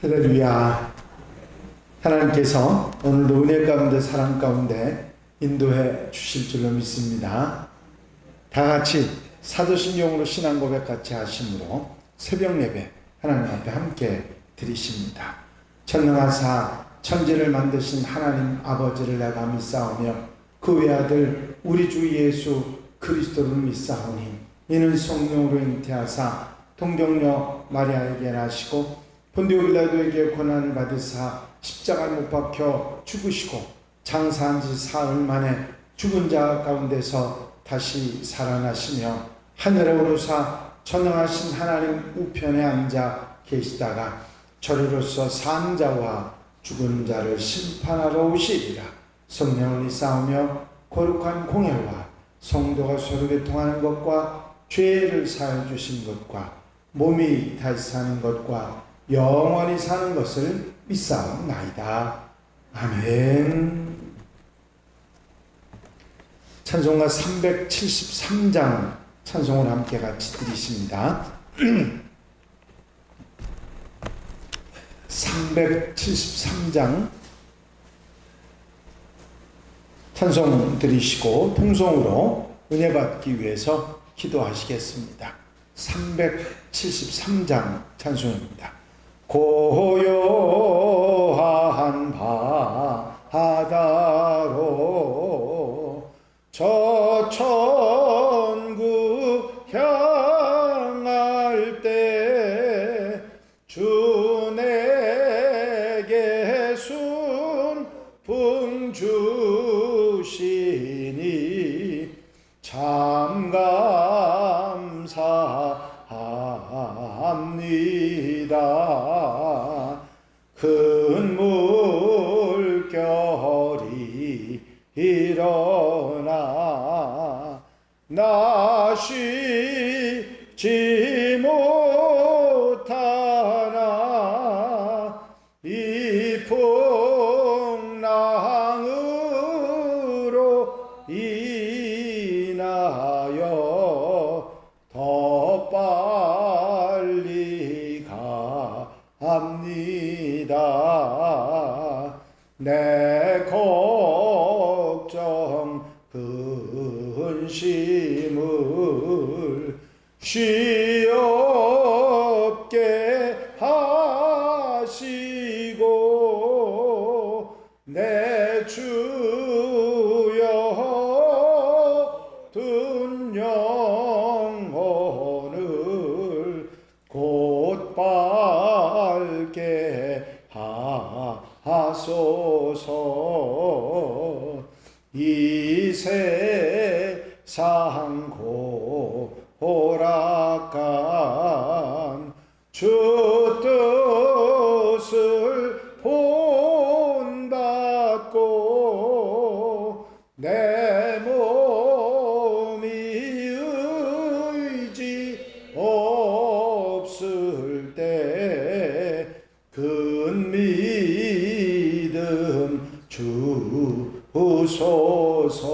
할렐루야. 하나님께서 오늘도 은혜 가운데 사랑 가운데 인도해 주실 줄로 믿습니다. 다 같이 사도신경으로 신앙 고백 같이 하심으로 새벽 예배 하나님 앞에 함께 드리십니다. 천능하사 천지를 만드신 하나님 아버지를 내가 믿사오며 그 외아들 우리 주 예수 그리스도를 믿사오니 이는 성령으로 잉태하사 동경녀 마리아에게 나시고 본디오 빌라도에게 고난을 받으사 십자가에 못 박혀 죽으시고 장사한 지 사흘 만에 죽은 자 가운데서 다시 살아나시며 하늘에 오르사 천능하신 하나님 우편에 앉아 계시다가 저리로서 산 자와 죽은 자를 심판하러 오시리라. 성령을 싸우며 거룩한 공예와 성도가 서로 교통하는 것과 죄를 사해 주신 것과 몸이 다시 사는 것과 영원히 사는 것을 믿사옵나이다. 아멘. 찬송가 373장 찬송을 함께 같이 드리십니다. 373장 찬송 드리시고 통성으로 은혜 받기 위해서 기도하시겠습니다. 373장 찬송입니다. 고요한 바다로 저 천국 향할 때 주 근심을 쉬없 주소서.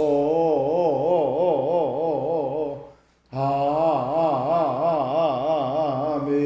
아멘.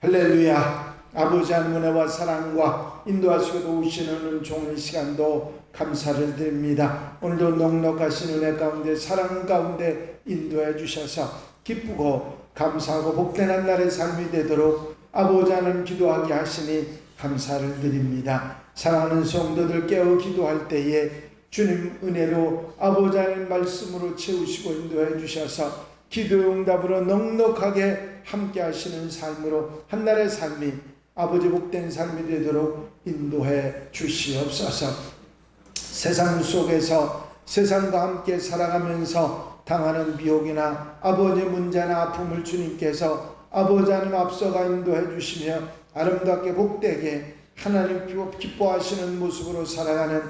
할렐루야. 아버지 하나님 은혜와 사랑과 인도하시고 도우시는 종의 시간도 감사를 드립니다. 오늘도 넉넉하신 은혜 가운데 사랑 가운데 인도해 주셔서 기쁘고 감사하고 복된 한 날의 삶이 되도록 아버지 하나님 기도하게 하시니 감사를 드립니다 사랑하는 성도들 깨어 기도할 때에 주님 은혜로 아버지 하나님 말씀으로 채우시고 인도해 주셔서 기도 응답으로 넉넉하게 함께 하시는 삶으로 한날의 삶이 아버지 복된 삶이 되도록 인도해 주시옵소서. 세상 속에서 세상과 함께 살아가면서 당하는 미혹이나 아버지 문제나 아픔을 주님께서 아버지 하나님 앞서가 인도해 주시며 아름답게 복되게 하나님 기뻐하시는 모습으로 살아가는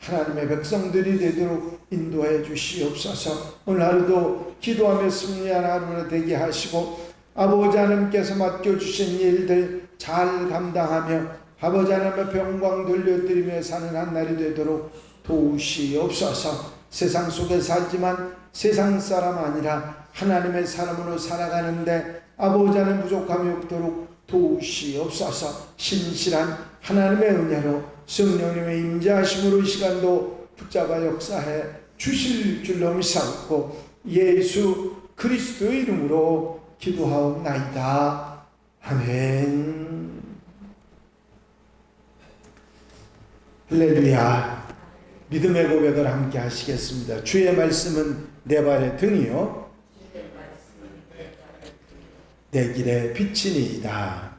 하나님의 백성들이 되도록 인도해 주시옵소서. 오늘 하루도 기도하며 승리하는 하루가 되게 하시고 아버지 하나님께서 맡겨주신 일들 잘 감당하며 아버지 하나님의 병광 돌려드리며 사는 한 날이 되도록 도우시옵소서. 세상 속에 살지만 세상 사람 아니라 하나님의 사람으로 살아가는데 아버지 하나님 부족함이 없도록 도우시옵소서 신실한 하나님의 은혜로 성령님의 임재하심으로 이 시간도 붙잡아 역사해 주실 줄로 믿사옵고 예수 그리스도의 이름으로 기도하옵나이다. 아멘. 할렐루야. 믿음의 고백을 함께 하시겠습니다. 주의 말씀은 내 발의 등이요. 내 길의 빛이니이다.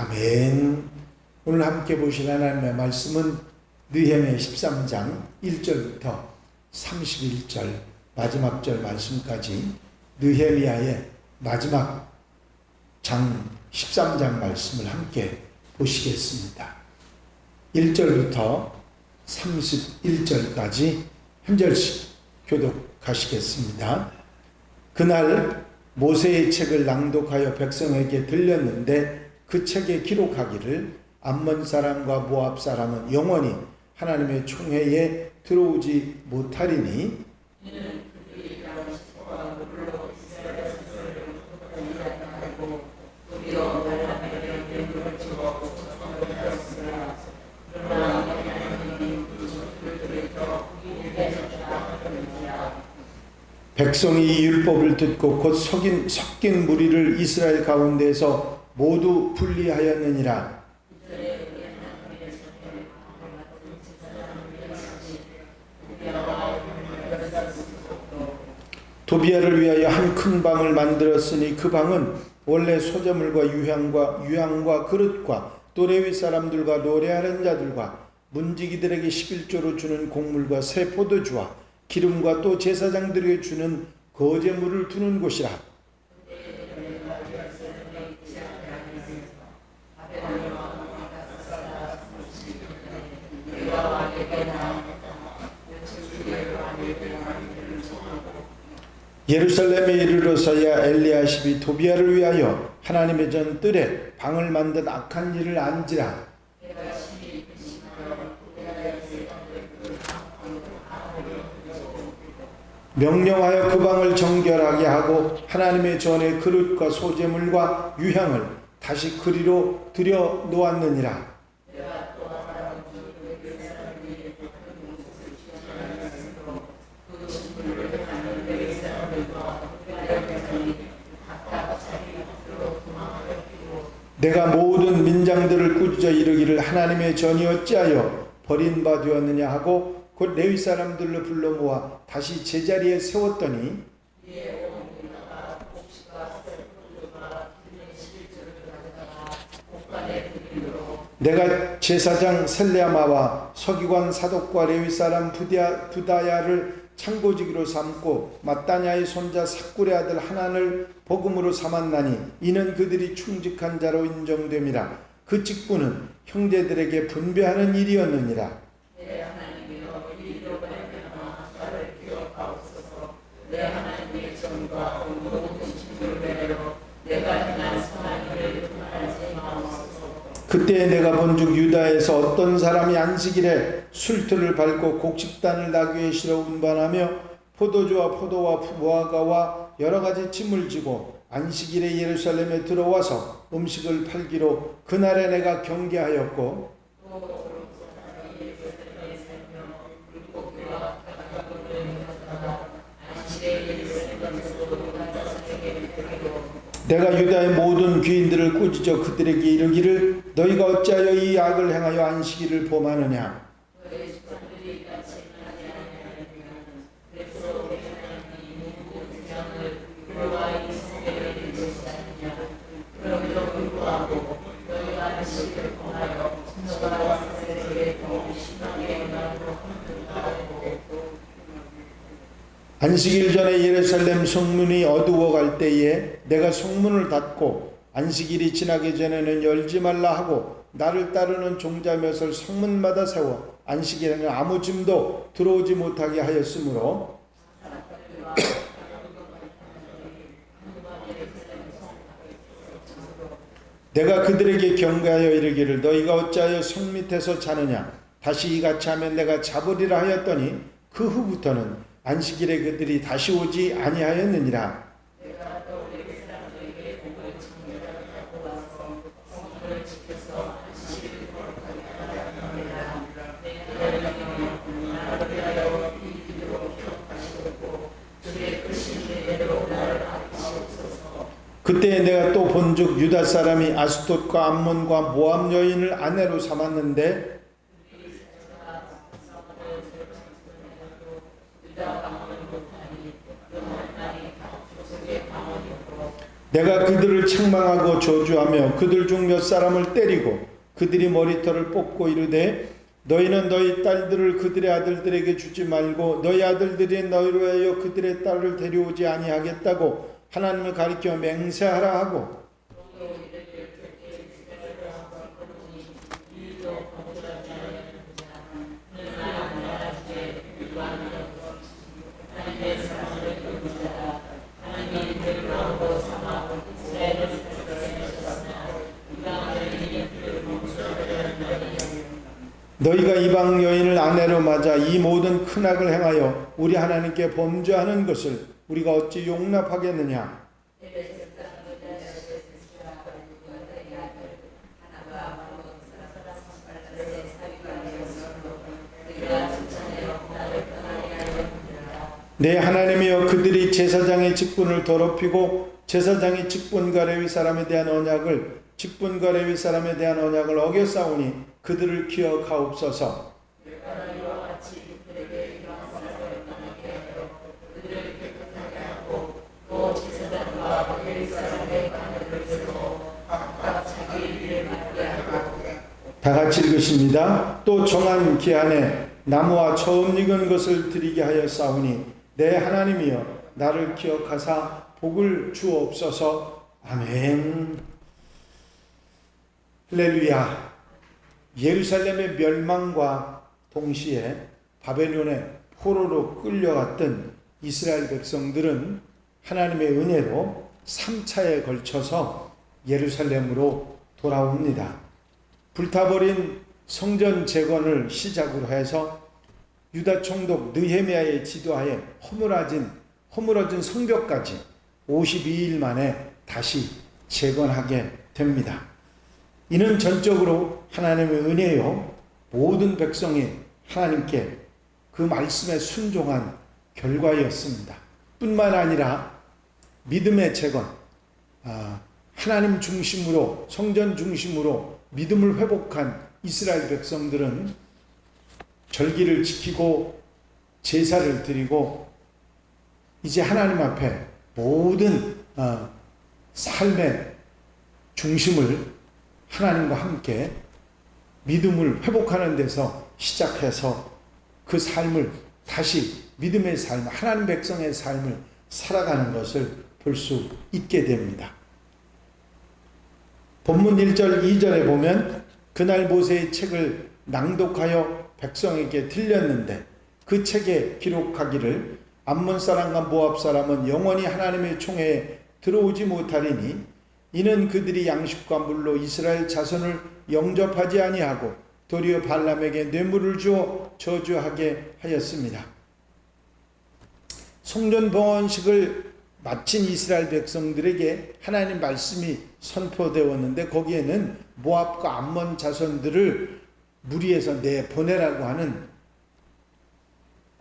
아멘. 오늘 함께 보실 하나님의 말씀은 느헤미야 13장 1절부터 31절 마지막 절 말씀까지 느헤미야의 마지막 장 13장 말씀을 함께 보시겠습니다. 1절부터 31절까지 한 절씩 교독하시겠습니다. 그날 모세의 책을 낭독하여 백성에게 들렸는데 그 책에 기록하기를 암몬 사람과 모압 사람은 영원히 하나님의 총회에 들어오지 못하리니 백성이 이 율법을 듣고 곧 섞인, 섞인 무리를 이스라엘 가운데서 모두 분리하였느니라. 도비아를 위하여 한 큰 방을 만들었으니 그 방은 원래 소재물과 유향과 유향과 그릇과 또 레위 사람들과 노래하는 자들과 문지기들에게 11조로 주는 곡물과 새 포도주와 기름과 또 제사장들에게 주는 거제물을 두는 곳이라. 예루살렘에 이르러서야 엘리야십이 도비아를 위하여 하나님의 전 뜰에 방을 만든 악한 일을 안지라 명령하여 그 방을 정결하게 하고 하나님의 전에 그릇과 소재물과 유향을 다시 그리로 들여 놓았느니라. 내가 모든 민장들을 꾸짖어 이르기를 하나님의 전이 어찌하여 버린 바 되었느냐 하고 곧 레위 사람들로 불러 모아 다시 제자리에 세웠더니 내가 제사장 셀레아마와 서기관 사독과 레위 사람 부다야를 창고지기로 삼고 마따냐의 손자 사꿀의 아들 하나를 복음으로 삼았나니 이는 그들이 충직한 자로 인정됨이라. 그 직분은 형제들에게 분배하는 일이었느니라 그때 내가 본즉 유다에서 어떤 사람이 안식일에 술틀을 밟고 곡식단을 나귀에 실어 운반하며 포도주와 포도와 무화과와 여러 가지 짐을 지고 안식일에 예루살렘에 들어와서 음식을 팔기로 그날에 내가 경계하였고 내가 유다의 모든 귀인들을 꾸짖어 그들에게 이르기를 너희가 어찌하여 이 악을 행하여 안식일을 범하느냐 안식일 전에 예루살렘 성문이 어두워 갈 때에 내가 성문을 닫고 안식일이 지나기 전에는 열지 말라 하고 나를 따르는 종자 몇을 성문마다 세워 안식일에는 아무 짐도 들어오지 못하게 하였으므로. 내가 그들에게 경고하여 이르기를 너희가 어찌하여 성 밑에서 자느냐? 다시 이같이 하면 내가 잡으리라 하였더니 그 후부터는 안식일에 그들이 다시 오지 아니하였느니라. 그때 내가 또 본즉 유다 사람이 아스돗과 암몬과 모함 여인을 아내로 삼았는데 내가 그들을 책망하고 저주하며 그들 중 몇 사람을 때리고 그들이 머리털을 뽑고 이르되 너희는 너희 딸들을 그들의 아들들에게 주지 말고 너희 아들들이 너희로 하여 그들의 딸을 데려오지 아니하겠다고 하나님을 가리켜 맹세하라 하고 너희가 이방 여인을 아내로 맞아 이 모든 큰 악을 행하여 우리 하나님께 범죄하는 것을 우리가 어찌 용납하겠느냐? 내 하나님이여 그들이 제사장의 직분을 더럽히고 제사장의 직분과 레위 사람에 대한 언약을 직분과 레위 사람에 대한 언약을 어겼사오니 그들을 기억하옵소서. 다 같이 읽으십니다. 또 정한 기한에 나무와 처음 익은 것을 드리게 하여 싸우니 내 하나님이여 나를 기억하사 복을 주옵소서. 아멘. 할렐루야. 예루살렘의 멸망과 동시에 바벨론의 포로로 끌려갔던 이스라엘 백성들은 하나님의 은혜로 3차에 걸쳐서 예루살렘으로 돌아옵니다. 불타버린 성전 재건을 시작으로 해서 유다 총독 느헤미야의 지도하에 허물어진 허물어진 성벽까지 52일 만에 다시 재건하게 됩니다. 이는 전적으로 하나님의 은혜요 모든 백성이 하나님께 그 말씀에 순종한 결과였습니다. 뿐만 아니라 믿음의 재건, 아, 하나님 중심으로 성전 중심으로 믿음을 회복한 이스라엘 백성들은 절기를 지키고 제사를 드리고 이제 하나님 앞에 모든 어, 삶의 중심을 하나님과 함께 믿음을 회복하는 데서 시작해서 그 삶을 다시 믿음의 삶, 하나님 백성의 삶을 살아가는 것을 볼 수 있게 됩니다. 본문 1절, 2절에 보면 그날 모세의 책을 낭독하여 백성에게 들렸는데 그 책에 기록하기를 암몬 사람과 모압 사람은 영원히 하나님의 총회에 들어오지 못하리니 이는 그들이 양식과 물로 이스라엘 자손을 영접하지 아니하고 도리어 발람에게 뇌물을 주어 저주하게 하였습니다. 성전 봉헌식을 마친 이스라엘 백성들에게 하나님 말씀이 선포되었는데 거기에는 모압과 암몬 자손들을 무리해서 내 보내라고 하는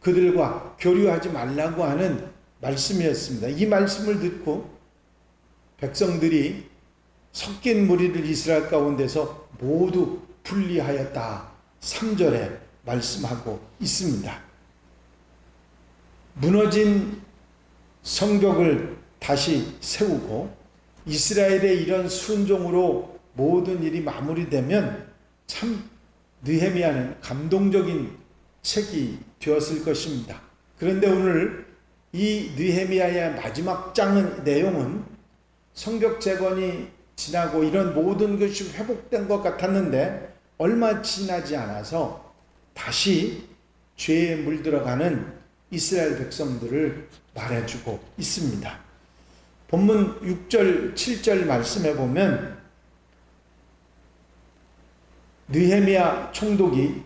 그들과 교류하지 말라고 하는 말씀이었습니다. 이 말씀을 듣고 백성들이 섞인 무리를 이스라엘 가운데서 모두 분리하였다. 3절에 말씀하고 있습니다. 무너진 성벽을 다시 세우고 이스라엘의 이런 순종으로 모든 일이 마무리되면 참 느헤미야는 감동적인 책이 되었을 것입니다. 그런데 오늘 이 느헤미야의 마지막 장은 내용은 성벽 재건이 지나고 이런 모든 것이 회복된 것 같았는데 얼마 지나지 않아서 다시 죄에 물들어가는 이스라엘 백성들을 말해주고 있습니다. 본문 6절, 7절 말씀해 보면 느헤미야 총독이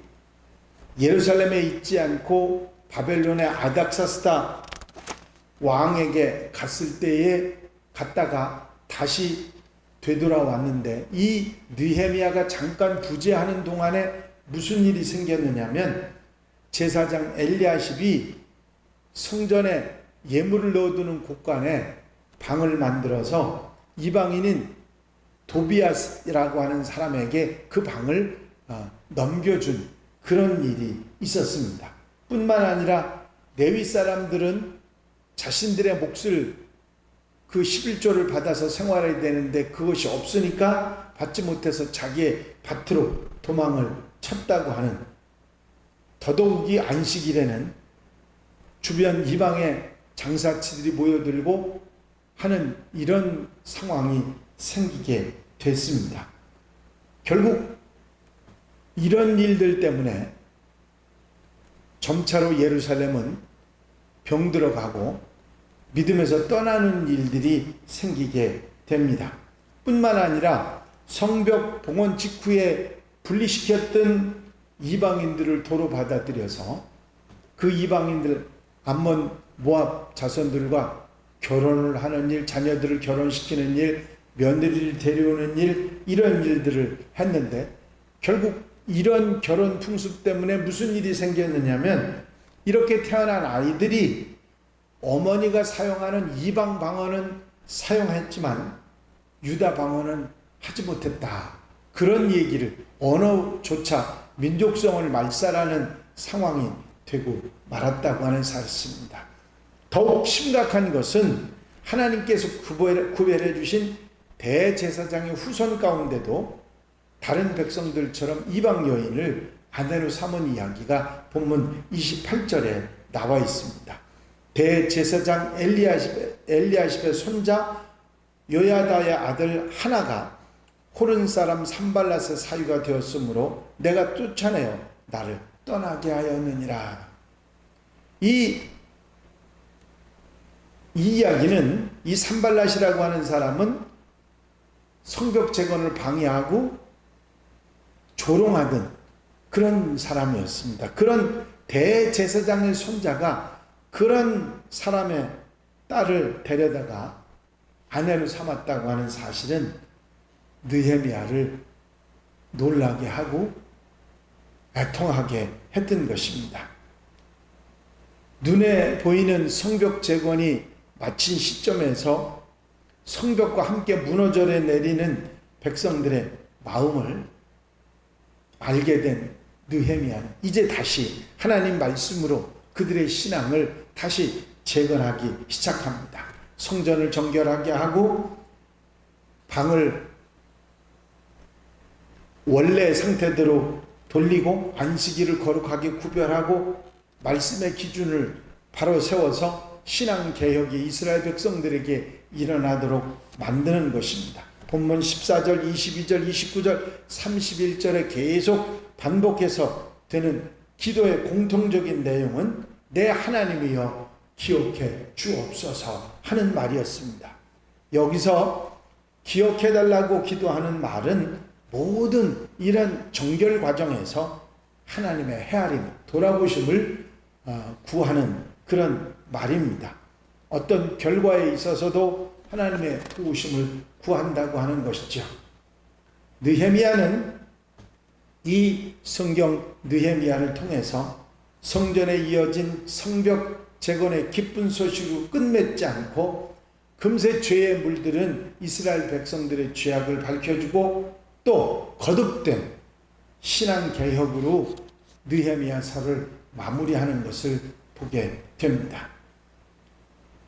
예루살렘에 있지 않고 바벨론의 아닥사스다 왕에게 갔을 때에 갔다가 다시 되돌아왔는데 이 느헤미야가 잠깐 부재하는 동안에 무슨 일이 생겼느냐면 제사장 엘리야십이 성전에 예물을 넣어두는 곳간에 방을 만들어서 이방인인 도비아스라고 하는 사람에게 그 방을 어, 넘겨준 그런 일이 있었습니다. 뿐만 아니라 레위 사람들은 자신들의 몫을 그 11조를 받아서 생활해야 되는데 그것이 없으니까 받지 못해서 자기의 밭으로 도망을 쳤다고 하는 더더욱이 안식일에는 주변 이방의 장사치들이 모여들고 하는 이런 상황이 생기게 됐습니다. 결국 이런 일들 때문에 점차로 예루살렘은 병들어가고 믿음에서 떠나는 일들이 생기게 됩니다. 뿐만 아니라 성벽 봉헌 직후에 분리시켰던 이방인들을 도로 받아들여서 그 이방인들 암몬 모압 자손들과 결혼을 하는 일, 자녀들을 결혼시키는 일, 며느리를 데려오는 일 이런 일들을 했는데 결국 이런 결혼 풍습 때문에 무슨 일이 생겼느냐면 이렇게 태어난 아이들이 어머니가 사용하는 이방 방언은 사용했지만 유다 방언은 하지 못했다. 그런 얘기를 언어조차 민족성을 말살하는 상황이 되고 말았다고 하는 사실입니다. 더욱 심각한 것은 하나님께서 구별해 주신 대제사장의 후손 가운데도 다른 백성들처럼 이방 여인을 아내로 삼은 이야기가 본문 28절에 나와 있습니다. 대제사장 엘리야십의, 엘리야십의 손자 요야다의 아들 하나가 호른 사람 산발라스 사유가 되었으므로 내가 쫓아내어 나를 떠나게 하였느니라. 이, 이 이야기는 이 산발라시라고 하는 사람은 성벽 재건을 방해하고 조롱하던 그런 사람이었습니다. 그런 대제사장의 손자가 그런 사람의 딸을 데려다가 아내로 삼았다고 하는 사실은 느헤미야를 놀라게 하고 애통하게 했던 것입니다. 눈에 보이는 성벽 재건이 마친 시점에서 성벽과 함께 무너져 내리는 백성들의 마음을 알게 된 느헤미야는 이제 다시 하나님 말씀으로 그들의 신앙을 다시 재건하기 시작합니다. 성전을 정결하게 하고 방을 원래 상태대로 돌리고 안식일을 거룩하게 구별하고 말씀의 기준을 바로 세워서 신앙 개혁이 이스라엘 백성들에게 일어나도록 만드는 것입니다. 본문 14절, 22절, 29절, 31절에 계속 반복해서 되는 기도의 공통적인 내용은 내 하나님이여 기억해 주옵소서 하는 말이었습니다. 여기서 기억해 달라고 기도하는 말은 모든 이런 정결 과정에서 하나님의 헤아림, 돌아보심을 어, 구하는 그런 말입니다. 어떤 결과에 있어서도 하나님의 도우심을 구한다고 하는 것이죠. 느헤미야는 이 성경 느헤미야를 통해서 성전에 이어진 성벽 재건의 기쁜 소식으로 끝맺지 않고 금세 죄에 물들은 이스라엘 백성들의 죄악을 밝혀주고 또 거듭된 신앙 개혁으로 느헤미야서를 마무리하는 것을 보게 됩니다.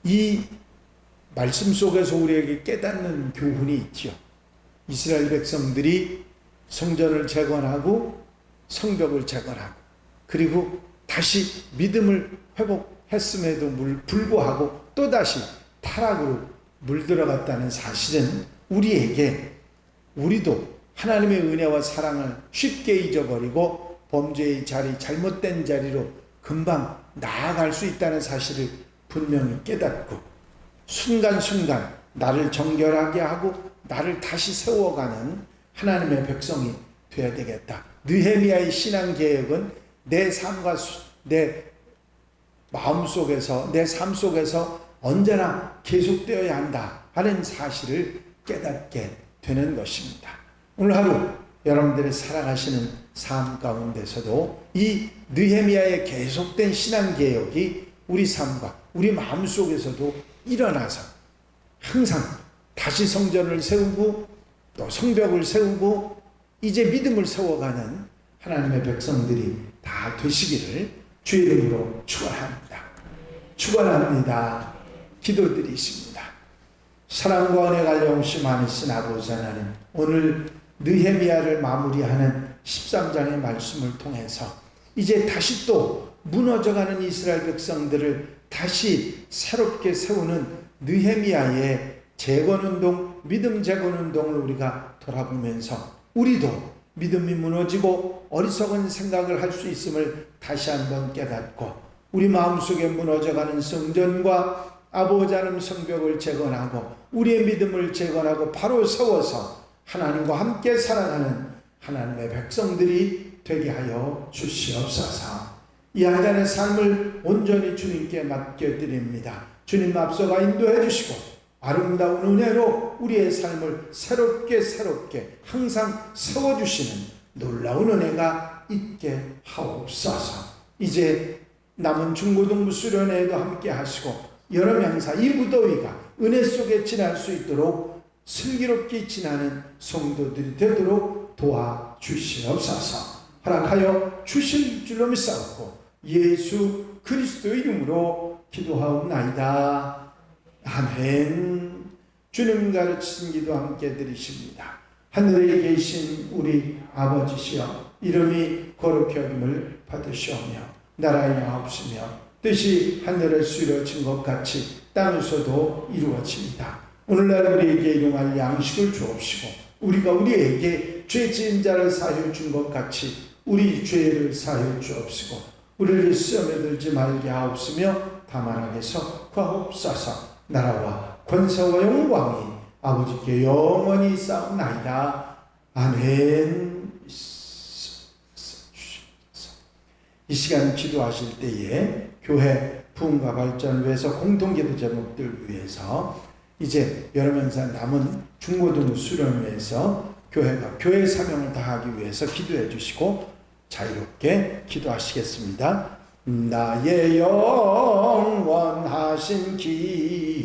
이 말씀 속에서 우리에게 깨닫는 교훈이 있죠. 이스라엘 백성들이 성전을 재건하고 성벽을 재건하고 그리고 다시 믿음을 회복했음에도 불구하고 또다시 타락으로 물들어갔다는 사실은 우리에게 우리도 하나님의 은혜와 사랑을 쉽게 잊어버리고 범죄의 자리, 잘못된 자리로 금방 나아갈 수 있다는 사실을 분명히 깨닫고 순간순간 나를 정결하게 하고 나를 다시 세워가는 하나님의 백성이 되어야 되겠다. 느헤미야의 신앙 개혁은 내 삶과 내 마음 속에서 내 삶 속에서 언제나 계속되어야 한다 하는 사실을 깨닫게 되는 것입니다. 오늘 하루 여러분들의 살아가시는 삶 가운데서도 이 느헤미야의 계속된 신앙 개혁이 우리 삶과 우리 마음 속에서도 일어나서 항상 다시 성전을 세우고 또 성벽을 세우고 이제 믿음을 세워가는 하나님의 백성들이 다 되시기를 주의 이름으로 축원합니다. 축원합니다. 기도드리십니다. 사랑과 은혜가 영시 많으신 아버지 하나님 오늘 느헤미야를 마무리하는 13장의 말씀을 통해서 이제 다시 또 무너져가는 이스라엘 백성들을 다시 새롭게 세우는 느헤미야의 재건운동, 믿음 재건운동을 우리가 돌아보면서 우리도 믿음이 무너지고 어리석은 생각을 할 수 있음을 다시 한번 깨닫고 우리 마음속에 무너져가는 성전과 아버지 하나님 성벽을 재건하고 우리의 믿음을 재건하고 바로 세워서 하나님과 함께 살아가는 하나님의 백성들이 되게 하여 주시옵소서. 이한 잔의 삶을 온전히 주님께 맡겨드립니다. 주님 앞서가 인도해 주시고 아름다운 은혜로 우리의 삶을 새롭게 새롭게 항상 세워주시는 놀라운 은혜가 있게 하옵소서. 이제 남은 중고등부 수련회에도 함께 하시고 여러 명사 이 무더위가 은혜 속에 지날 수 있도록 슬기롭게 지나는 성도들이 되도록 도와주시옵소서. 허락하여 주실 줄로 믿사옵고 예수 그리스도의 이름으로 기도하옵나이다. 아멘. 주님 가르치신 기도 함께 드리십니다. 하늘에 계신 우리 아버지시여 이름이 거룩히 여김을 받으시오며 나라의 마옵시며 뜻이 하늘에서 이루어진 것 같이 땅에서도 이루어집니다. 오늘날 우리에게 일용할 양식을 주옵시고 우리가 우리에게 죄 지은 자를 사하여 준 것 같이 우리 죄를 사하여 주옵시고 우리를 시험에 들지 말게 하옵시며 다만하게서 구하옵소서 나라와 권세와 영광이 아버지께 영원히 싸움나이다. 아멘. 이 시간 기도하실 때에 교회 부흥과 발전을 위해서 공동기도 제목들 위해서 이제 여러 명사 남은 중고등 수련회에서 교회가 교회 사명을 다하기 위해서 기도해 주시고 자유롭게 기도하시겠습니다. 나의 영원하신 기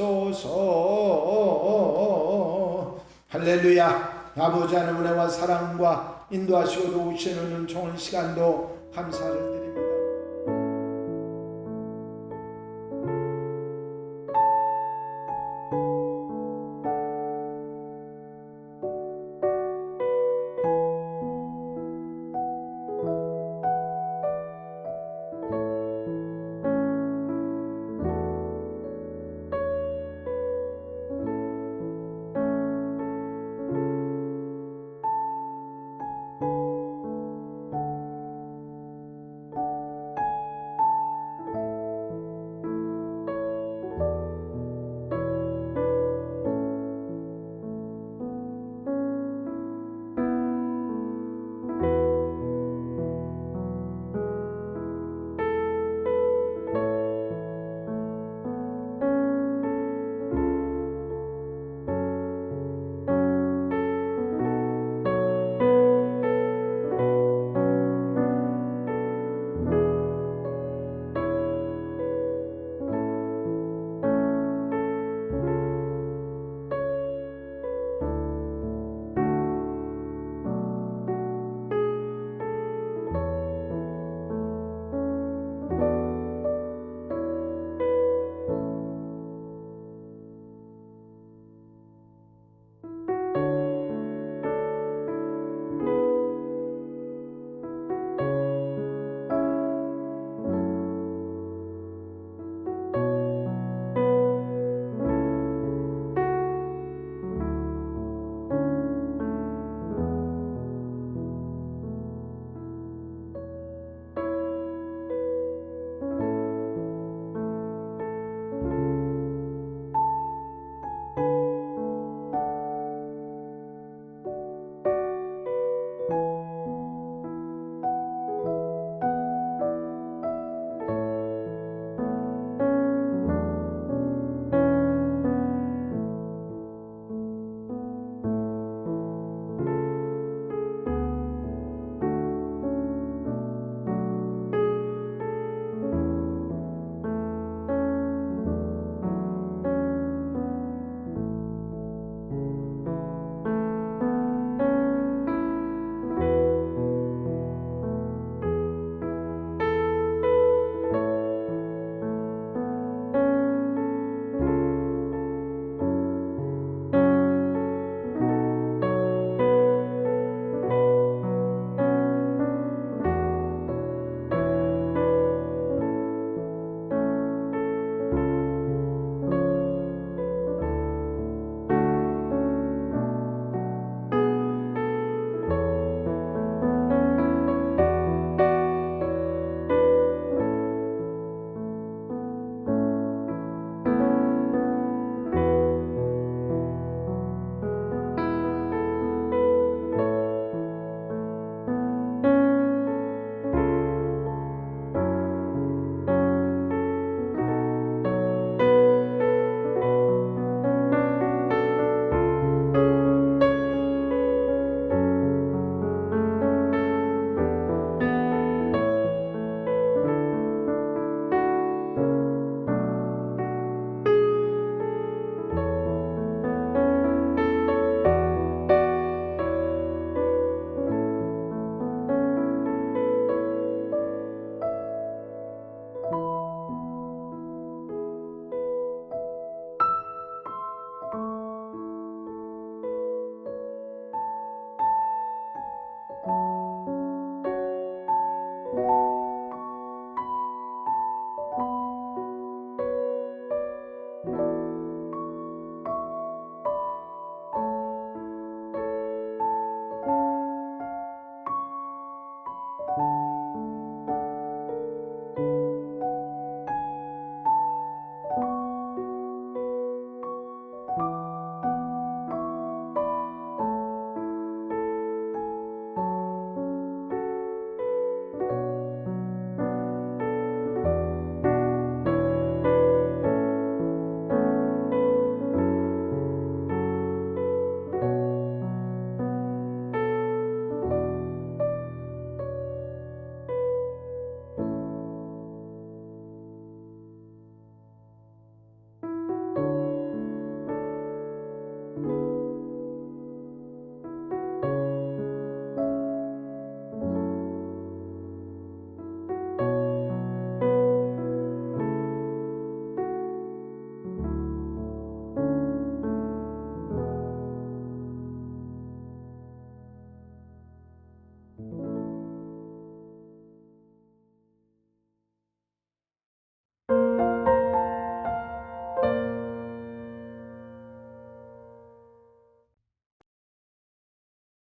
소서. 할렐루야. 아버지 하나님의 은혜와 사랑과 인도하시고 도우시는 좋은 시간도 감사를